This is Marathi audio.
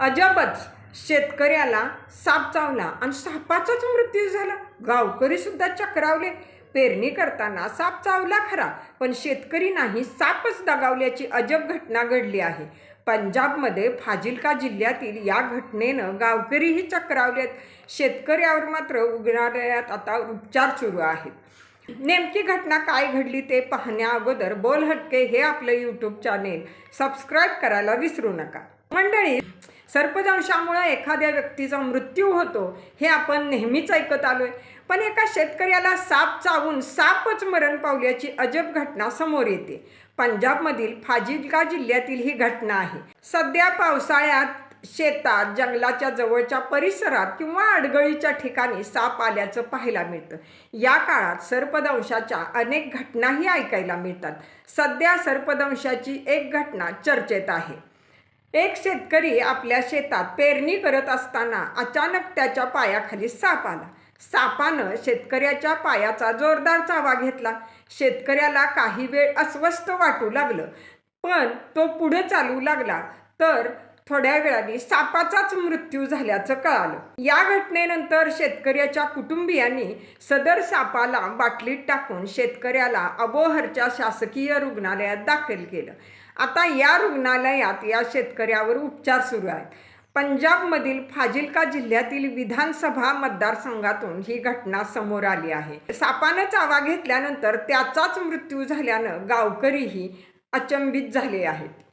अजबच शेतकऱ्याला साप चावला आणि सापाचाच मृत्यू झाला. गावकरी सुद्धा चक्रावले. पेरणी करताना साप चावला खरा पण शेतकरी नाही सापच दगावल्याची अजब घटना घडली आहे. पंजाबमध्ये फाजिलका जिल्ह्यातील या घटनेनं गावकरीही चक्रावलेत. शेतकऱ्यावर मात्र रुग्णालयात आता उपचार सुरू आहेत. नेमकी घटना काय घडली ते पाहण्या अगोदर बोल हटके हे आपलं यूट्यूब चॅनेल सबस्क्राईब करायला विसरू नका. मंडळी सर्पदंशामुळे एखाद्या व्यक्तीचा मृत्यू होतो हे आपण नेहमीच ऐकत आलोय. पण एका शेतकऱ्याला साप चावून सापच मरण पावल्याची अजब घटना समोर येते. पंजाबमधील फाजिलका जिल्ह्यातील ही घटना आहे. सध्या पावसाळ्यात शेतात जंगलाच्या जवळच्या परिसरात किंवा अडगळीच्या ठिकाणी साप आल्याचं पाहायला मिळतं. या काळात सर्पदंशाच्या अनेक घटनाही ऐकायला मिळतात. सध्या सर्पदंशाची एक घटना चर्चेत आहे. एक शेतकरी आपल्या शेतात पेरणी करत असताना अचानक त्याच्या पायाखाली साप आला. सापानं शेतकऱ्याच्या पायाचा जोरदार चावा घेतला. शेतकऱ्याला काही वेळ अस्वस्थ वाटू लागलं. पण तो पुढे चालू लागला तर थोड्या वेळाने सापाचाच मृत्यू झाल्याचं कळालं. या घटनेनंतर शेतकऱ्याच्या कुटुंबियांनी सदर सापाला बाटलीत टाकून शेतकऱ्याला अबोहरच्या शासकीय रुग्णालयात दाखल केलं. आता या रुग्णालयात या शेतकऱ्यावर उपचार सुरू आहेत. पंजाबमधील फाजिलका जिल्ह्यातील विधानसभा मतदारसंघातून ही घटना समोर आली आहे. सापानं चावा घेतल्यानंतर त्याचाच मृत्यू झाल्यानं गावकरीही अचंबित झाले आहेत.